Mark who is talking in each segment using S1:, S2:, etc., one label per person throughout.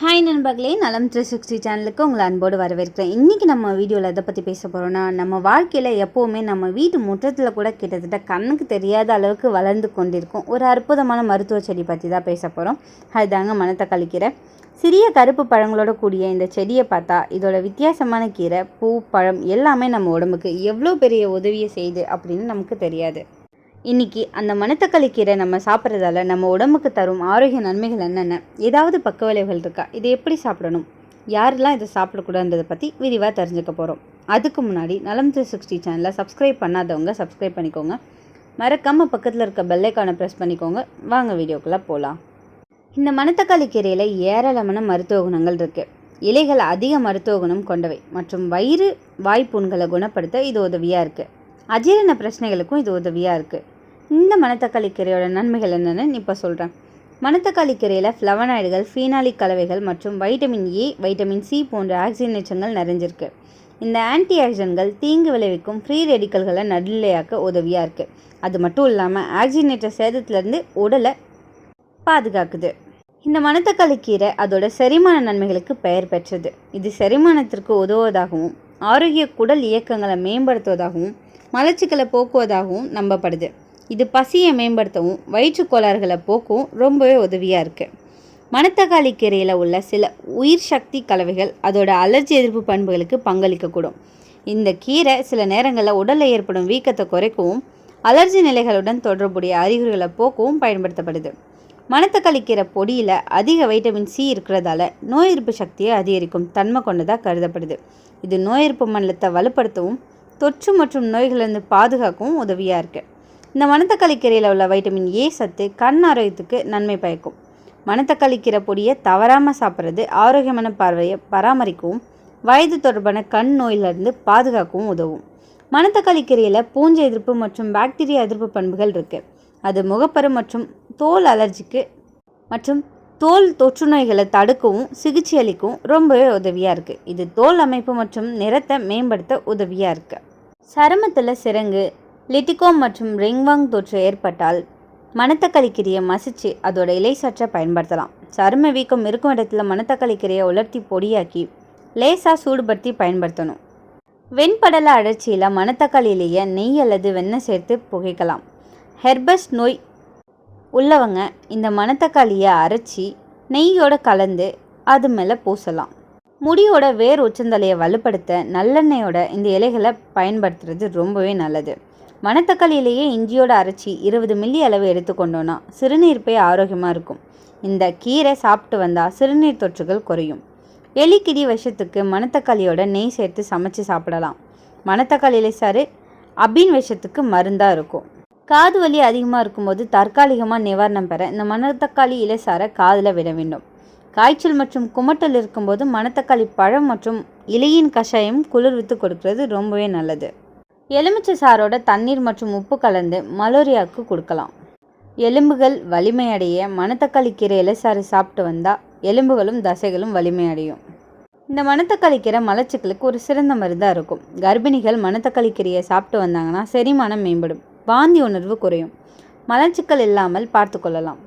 S1: Hi நண்பர்களே நலம் three sixty சேனலுக்கு உங்களை அன்போடு வரவேற்கிறேன். இன்றைக்கி நம்ம வீடியோவில் எதை பற்றி பேச போகிறோன்னா நம்ம வாழ்க்கையில் எப்போவுமே நம்ம வீட்டு முற்றத்தில் கூட கிட்டத்தட்ட கண்ணுக்கு தெரியாத அளவுக்கு வளர்ந்து கொண்டிருக்கும் ஒரு அற்புதமான மருத்துவ செடி பற்றி தான் பேச போகிறோம் அதுதாங்க மனத்தை கழிக்கிறேன் சிறிய கருப்பு பழங்களோட கூடிய இந்த செடியை பார்த்தா இதோட வித்தியாசமான கீரை பூ பழம் எல்லாமே நம்ம உடம்புக்கு எவ்வளோ பெரிய உதவியை செய்யுது அப்படின்னு நமக்கு தெரியாது. இன்னைக்கு அந்த மணத்தக்காளி கீரை நம்ம சாப்பிட்றதால நம்ம உடம்புக்கு தரும் ஆரோக்கிய நன்மைகள் என்னென்ன? ஏதாவது பக்க விளைவுகள் இருக்கா? இதை எப்படி சாப்பிடணும்? யாரெல்லாம் இதை சாப்பிடக்கூடாதுன்றதை பற்றி விரிவாக தெரிஞ்சுக்க போகிறோம் அதுக்கு முன்னாடி நலம் த்ரீ சிக்ஸ்டி சேனலை சப்ஸ்கிரைப் பண்ணாதவங்க சப்ஸ்கிரைப் பண்ணிக்கோங்க. மறக்காமல் பக்கத்தில் இருக்க பெல்லைக்கானை ப்ரெஸ் பண்ணிக்கோங்க. வாங்க வீடியோக்குள்ளே போகலாம் இந்த மணத்தக்காளி கீரையில் ஏராளமான மருத்துவ குணங்கள் இருக்குது இலைகள் அதிக மருத்துவ குணம் கொண்டவை மற்றும் வயிறு வாய்ப்புண்களை குணப்படுத்த இது உதவியாக இருக்குது அஜீரண பிரச்சனைகளுக்கும் இது உதவியாக இருக்குது இந்த மணத்தக்காளி கீரையோட நன்மைகள் என்னென்னு இப்போ சொல்கிறேன் மணத்தக்காளி கீரையில் ஃப்ளவனாய்டுகள் ஃபீனாலிக் கலவைகள் மற்றும் வைட்டமின் ஏ வைட்டமின் சி போன்ற ஆக்சிஜனேஷன்கள் நிறைஞ்சிருக்கு. இந்த ஆன்டி ஆக்சிஜன்கள் தீங்கு விளைவிக்கும் ஃப்ரீ ரெடிக்கல்களை நடுநிலையாக்க உதவியாக இருக்குது அது மட்டும் இல்லாமல் ஆக்சிஜனேட்டர் சேதத்துலேருந்து உடலை பாதுகாக்குது. இந்த மணத்தக்காளி கீரை அதோட செரிமான நன்மைகளுக்கு பெயர் பெற்றது. இது செரிமானத்திற்கு உதவுவதாகவும் ஆரோக்கிய குடல் இயக்கங்களை மேம்படுத்துவதாகவும் மலச்சிக்கலை போக்குவதாகவும் நம்பப்படுது. இது பசியை மேம்படுத்தவும் வயிற்றுக் கோளாறுகளை போக்கவும் ரொம்பவே உதவியாக இருக்குது மணத்தக்காளி கீரையில் உள்ள சில உயிர் சக்தி கலவைகள் அதோட அலர்ஜி எதிர்ப்பு பண்புகளுக்கு பங்களிக்கக்கூடும். இந்த கீரை சில நேரங்களில் உடலில் ஏற்படும் வீக்கத்தை குறைக்கவும் அலர்ஜி நிலைகளுடன் தொடர்புடைய அறிகுறிகளை போக்கவும் பயன்படுத்தப்படுது. மணத்தக்காளி கீரை பொடியில் அதிக வைட்டமின் சி இருக்கிறதால நோய் எதிர்ப்பு சக்தியை அதிகரிக்கும் தன்மை கொண்டதாக கருதப்படுது. இது நோய் எதிர்ப்பு மண்டலத்தை வலுப்படுத்தவும் தொற்று மற்றும் நோய்களிலிருந்து பாதுகாக்கவும் உதவியாக இருக்குது இந்த மணத்தக்காளி கீரையில் உள்ள வைட்டமின் ஏ சத்து கண் ஆரோக்கியத்துக்கு நன்மை பயக்கும். மணத்தக்காளி கீரை பொடியை தவறாமல் சாப்பிட்றது ஆரோக்கியமான பார்வையை பராமரிக்கவும் வயது தொடர்பான கண் நோயிலிருந்து பாதுகாக்கவும் உதவும். மணத்தக்காளி கீரையில் பூஞ்சை எதிர்ப்பு மற்றும் பாக்டீரியா எதிர்ப்பு பண்புகள் இருக்குது அது முகப்பரு மற்றும் தோல் அலர்ஜிக்கு மற்றும் தோல் தொற்று நோய்களை தடுக்கவும் சிகிச்சை அளிக்கவும் ரொம்பவே உதவியாக இருக்குது இது தோல் அமைப்பு மற்றும் நிறத்தை மேம்படுத்த உதவியாக இருக்குது சருமத்தில் சிறங்கு லிட்டிகோ மற்றும் ரிங்வாங் தொற்று ஏற்பட்டால் மணத்தக்காளி கீரையை மசிச்சு அதோட இலை சற்றை பயன்படுத்தலாம். சரும வீக்கம் இருக்கும் இடத்துல மணத்தக்காளி கீரையை உலர்த்தி பொடியாக்கி லேசாக சூடுபடுத்தி பயன்படுத்தணும். வெண்படல அழற்சியில் மணத்தக்காளியிலேயே நெய் அல்லது வெண்ணெய் சேர்த்து புகைக்கலாம். ஹெர்பஸ் நோய் உள்ளவங்க இந்த மணத்தக்காளியை அரைச்சி நெய்யோட கலந்து அது மேலே பூசலாம். முடியோட வேர் உச்சந்தலையை வலுப்படுத்த நல்லெண்ணெயோட இந்த இலைகளை பயன்படுத்துறது ரொம்பவே நல்லது. மணத்தக்காளியிலேயே இஞ்சியோட அரைச்சி இருபது மில்லி அளவு எடுத்துக்கொண்டோன்னா சிறுநீர் போய் ஆரோக்கியமாக இருக்கும். இந்த கீரை சாப்பிட்டு வந்தால் சிறுநீர் தொற்றுகள் குறையும். எலிக்கிடி விஷத்துக்கு மணத்தக்காளியோட நெய் சேர்த்து சமைச்சு சாப்பிடலாம். மணத்தக்காளி இலை சாறு அபின் விஷத்துக்கு மருந்தாக இருக்கும். காது வலி அதிகமாக இருக்கும்போது தற்காலிகமாக நிவாரணம் பெற இந்த மணத்தக்காளி இலைசாரை காதில் விட வேண்டும். காய்ச்சல் மற்றும் குமட்டல் இருக்கும்போது மணத்தக்காளி பழம் மற்றும் இலையின் கஷாயம் குளிர்வித்து கொடுக்கிறது ரொம்பவே நல்லது. எலுமிச்சை சாரோட தண்ணீர் மற்றும் உப்பு கலந்து மலோரியாவுக்கு கொடுக்கலாம். எலும்புகள் வலிமையடைய மணத்தக்காளி கீரை சாறு சாப்பிட்டு வந்தால் எலும்புகளும் தசைகளும் வலிமையடையும். இந்த மணத்தக்காளி கீரை மலச்சிக்கலுக்கு ஒரு சிறந்த மருந்தாக இருக்கும். கர்ப்பிணிகள் மணத்தக்காளி கீரையை சாப்பிட்டு வந்தாங்கன்னா செரிமானம் மேம்படும். வாந்தி உணர்வு குறையும். மலச்சிக்கல் இல்லாமல் பார்த்து கொள்ளலாம்.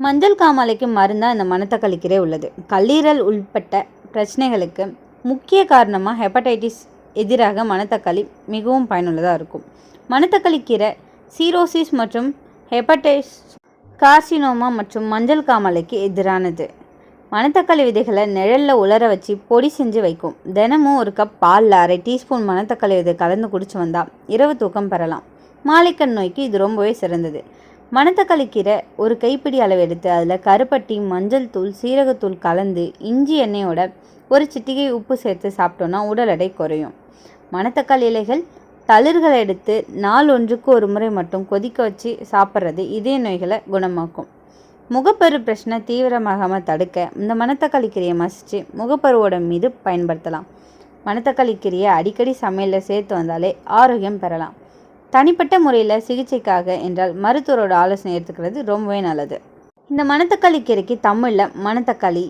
S1: மஞ்சள் காமாலைக்கு மருந்தாக இந்த மணத்தக்காளி கீரை உள்ளது. கல்லீரல் உள்பட்ட பிரச்சனைகளுக்கு முக்கிய காரணமாக ஹெப்படைட்டிஸ் எதிராக மணத்தக்காளி மிகவும் பயனுள்ளதாக இருக்கும். மணத்தக்காளி கீரை சீரோசிஸ் மற்றும் ஹெப்படைஸ் கார்சினோமா மற்றும் மஞ்சள் காமாலைக்கு எதிரானது. மணத்தக்காளி விதைகளை நிழலில் உலர வச்சு பொடி செஞ்சு வைக்கும். தினமும் ஒரு கப் பாலில் அரை டீஸ்பூன் மணத்தக்காளி விதை கலந்து குடிச்சு வந்தால் இரவு தூக்கம் பெறலாம். மாலைக்கண் நோய்க்கு இது ரொம்பவே சிறந்தது. மணத்தக்காளி கீரை ஒரு கைப்பிடி அளவு எடுத்து அதில் கருப்பட்டி மஞ்சள் தூள் சீரகத்தூள் கலந்து இஞ்சி எண்ணெயோட ஒரு சிட்டிகை உப்பு சேர்த்து சாப்பிட்டோன்னா உடல் எடை குறையும். மணத்தக்காளி இலைகள் தளிர்களை எடுத்து நாள் ஒன்றுக்கு ஒரு முறை மட்டும் கொதிக்க வச்சு சாப்பிட்றது இதய நோய்களை குணமாக்கும். முகப்பரு பிரச்சனை தீவிரமாகாமல் தடுக்க இந்த மணத்தக்காளி கீரையை மசித்து முகப்பருவோட மீது பயன்படுத்தலாம். மணத்தக்காளி கீரையை அடிக்கடி சமையலில் சேர்த்து வந்தாலே ஆரோக்கியம் பெறலாம். தனிப்பட்ட முறையில் சிகிச்சைக்காக என்றால் மருத்துவரோட ஆலோசனை எடுத்துக்கிறது ரொம்பவே நல்லது. இந்த மணத்தக்காளி கீரைக்கு தமிழில் மணத்தக்காளி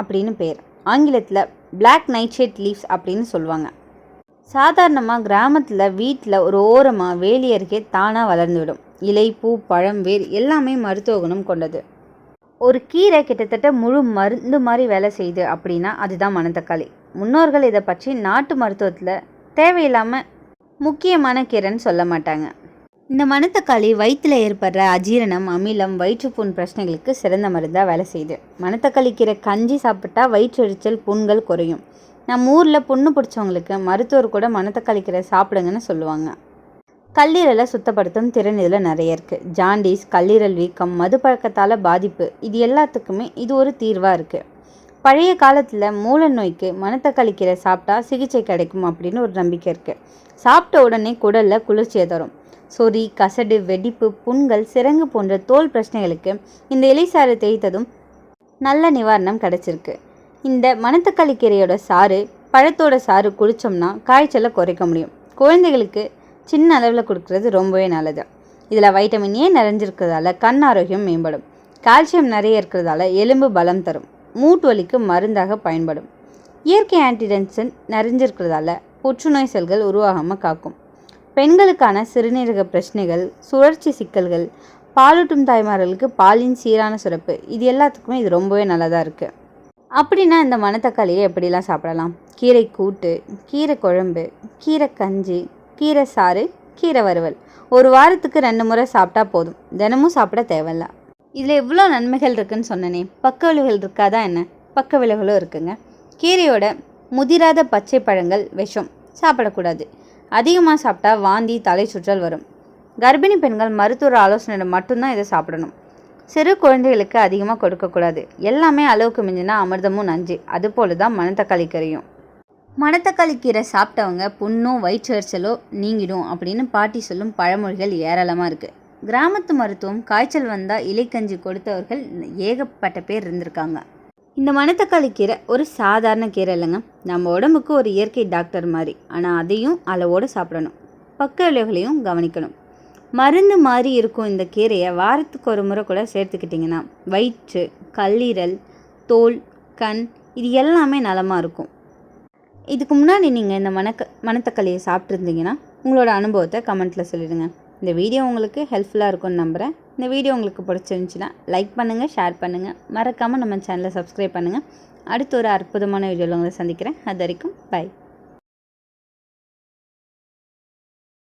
S1: அப்படின்னு பேர். ஆங்கிலத்தில் பிளாக் நைட்ஷேட் லீவ்ஸ் அப்படின்னு சொல்லுவாங்க. சாதாரணமாக கிராமத்தில் வீட்டில் ஒரு ஓரமாக வேலி அருகே தானாக வளர்ந்துவிடும். இலை பூ பழம் வேர் எல்லாமே மருத்துவ குணம் கொண்டது. ஒரு கீரை கிட்டத்தட்ட முழு மருந்து மாதிரி வேலை செய்யுது அப்படின்னா அதுதான் மணத்தக்காளி. முன்னோர்கள் இதை பற்றி நாட்டு மருத்துவத்தில் தேவையில்லாமல் முக்கியமான கீரைன்னு சொல்ல மாட்டாங்க. இந்த மணத்தக்காளி வயிற்றில் ஏற்படுற அஜீரணம் அமிலம் வயிற்றுப்புண் பிரச்சனைகளுக்கு சிறந்த மருந்தாக வேலை செய்யுது. மணத்தக்காளி கீரை கஞ்சி சாப்பிட்டா வயிற்றெரிச்சல் புண்கள் குறையும். நம்ம ஊரில் புண்ணு பிடிச்சவங்களுக்கு மருத்துவர் கூட மணத்தக்காளி கீரை சாப்பிடுங்கன்னு சொல்லுவாங்க. கல்லீரலை சுத்தப்படுத்தும் திறன் இதில் நிறைய இருக்குது ஜாண்டிஸ் கல்லீரல் வீக்கம் மது பழக்கத்தால் பாதிப்பு இது எல்லாத்துக்குமே இது ஒரு தீர்வாக இருக்குது பழைய காலத்தில் மூல நோய்க்கு மணத்தக்காளி கீரை சாப்பிட்டா சிகிச்சை கிடைக்கும் அப்படின்னு ஒரு நம்பிக்கை இருக்குது சாப்பிட்ட உடனே குடலில் குளிர்ச்சியை தரும். சொறி கசடு வெடிப்பு புண்கள் சிரங்கு போன்ற தோல் பிரச்சனைகளுக்கு இந்த இலைசாறு தேய்த்ததும் நல்ல நிவாரணம் கிடச்சிருக்கு. இந்த மணத்தக்காளி கீரையோட சாறு பழத்தோட சாறு குடித்தோம்னா காய்ச்சலை குறைக்க முடியும். குழந்தைகளுக்கு சின்ன அளவில் கொடுக்கறது ரொம்பவே நல்லது. இதில் வைட்டமின் ஏ நிறைஞ்சிருக்கிறதால கண் ஆரோக்கியம் மேம்படும். கால்சியம் நிறைய இருக்கிறதால எலும்பு பலம் தரும். மூட்டு வலிக்கு மருந்தாக பயன்படும். இயற்கை ஆன்டிடென்சன் நிறைஞ்சிருக்கிறதால புற்றுநோய் செல்கள் உருவாகாமல் காக்கும். பெண்களுக்கான சிறுநீரக பிரச்சனைகள் சுழற்சி சிக்கல்கள் பாலூட்டும் தாய்மார்களுக்கு பாலின் சீரான சுரப்பு இது எல்லாத்துக்குமே இது ரொம்பவே நல்லதாக இருக்குது அப்படின்னா இந்த மணத்தக்காளியை எப்படிலாம் சாப்பிடலாம்? கீரை கூட்டு கீரை குழம்பு கீரை கஞ்சி கீரை சாறு கீரை வறுவல். ஒரு வாரத்துக்கு ரெண்டு முறை சாப்பிட்டா போதும். தினமும் சாப்பிட தேவையில்ல. இதில் எவ்வளோ நன்மைகள் இருக்குன்னு சொன்னனே பக்க விளைவுகள் இருக்காதா என்ன? பக்க விளைவுகளும் இருக்குங்க. கீரையோட முதிராத பச்சை பழங்கள் விஷம் சாப்பிடக்கூடாது. அதிகமாக சாப்பிட்டா வாந்தி தலை சுற்றல் வரும். கர்ப்பிணி பெண்கள் மருத்துவர் ஆலோசனையில் மட்டும்தான் இதை சாப்பிடணும். சிறு குழந்தைகளுக்கு அதிகமாக கொடுக்கக்கூடாது எல்லாமே அளவுக்கு மிஞ்சினா அமிர்தமும் நஞ்சு. அதுபோல தான் மணத்தக்காளி கறியும். மணத்தக்காளி கீரை சாப்பிட்டவங்க புண்ணும் வயிற்றெரிச்சலோ நீங்கிடும் அப்படின்னு பாட்டி சொல்லும் பழமொழிகள் ஏராளமாக இருக்குது கிராமத்து மருத்துவம் காய்ச்சல் வந்தால் இலைக்கஞ்சி கொடுத்தவர்கள் ஏகப்பட்ட பேர் இருந்திருக்காங்க. இந்த மணத்தக்காளி கீரை ஒரு சாதாரண கீரை இல்லைங்க. நம்ம உடம்புக்கு ஒரு இயற்கை டாக்டர் மாதிரி. ஆனால் அதையும் அளவோடு சாப்பிடணும். பக்க விளைவுகளையும் கவனிக்கணும். மருந்து மாதிரி இருக்கும் இந்த கீரையை வாரத்துக்கு ஒரு முறை கூட சேர்த்துக்கிட்டிங்கன்னா வயிற்று கல்லீரல் தோல் கண் இது எல்லாமே நலமாக இருக்கும். இதுக்கு முன்னாடி நீங்கள் இந்த மணக்க மணத்தக்காளியை சாப்பிட்ருந்தீங்கன்னா உங்களோட அனுபவத்தை கமெண்ட்டில் சொல்லிடுங்க. இந்த வீடியோ உங்களுக்கு ஹெல்ப்ஃபுல்லாக இருக்கும்னு நம்புகிறேன் இந்த வீடியோ உங்களுக்கு பிடிச்சிருந்துச்சின்னா லைக் பண்ணுங்கள் ஷேர் பண்ணுங்கள் மறக்காமல் நம்ம சேனலை சப்ஸ்கிரைப் பண்ணுங்கள் அடுத்து ஒரு அற்புதமான வீடியோவில் உங்களை சந்திக்கிறேன். அது வரைக்கும் பை